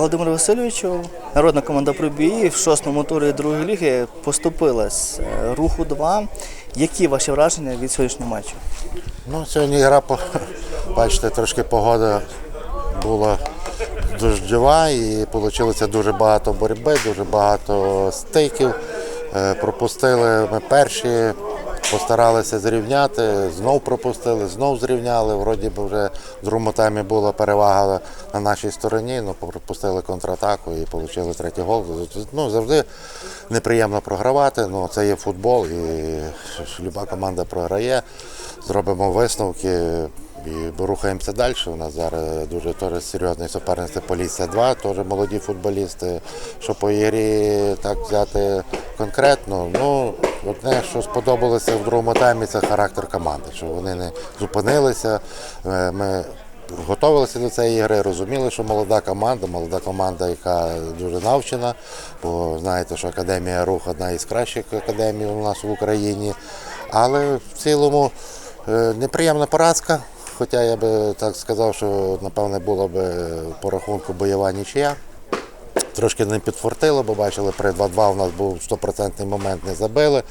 Володимиру Васильовичу, народна команда Пробії в шостому турі другої ліги поступилась е, руху 2. Які ваші враження від сьогоднішнього матчу? Ну, сьогодні гра, бачите, трошки погода була дощова і вийшло дуже багато боротьби, дуже багато стиків. Е, Пропустили ми перші, постаралися зрівняти, знов пропустили, знов зрівняли. Вроді би вже другому таймі була перевага на нашій стороні, але пропустили контратаку і отримали третій гол. Ну, завжди неприємно програвати, але це є футбол і люба команда програє. Зробимо висновки і рухаємося далі. У нас зараз дуже теж серйозний суперник це Полісся 2, теж молоді футболісти. Що по ігрі так взяти конкретно, ну одне, що сподобалося в другому таймі, це характер команди, що вони не зупинилися. Е, Ми готувалися до цієї ігри, розуміли, що молода команда, молода команда, яка дуже навчена, бо знаєте, що Академія Рух одна із кращих академій у нас в Україні. Але в цілому е, неприємна поразка. Хоча я би так сказав, що напевне була б по рахунку бойова нічия. Трошки не підфортило, бо бачили, при 2-2 у нас був стопроцентний момент, не забили.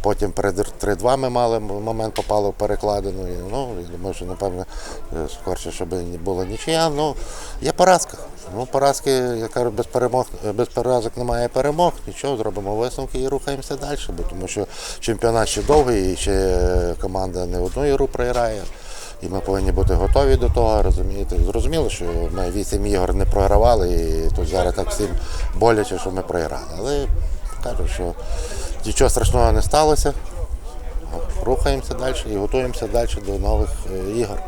Потім при 3-2 ми мали момент, попали в перекладину. І, ну, я думаю, що напевно е, скорше, щоб не було нічия. Ну, є поразка. Ну, поразки, я кажу, без перемог, без поразок немає перемог. Нічого, зробимо висновки і рухаємося далі. Бо тому що чемпіонат ще довгий, і ще команда не одну ігру програє. І ми повинні бути готові до того, розумієте. Зрозуміло, що ми вісім ігор не програвали, і тут зараз так всім боляче, що ми програли. Але кажу, що нічого страшного не сталося. Рухаємося далі і готуємося далі до нових е, ігор.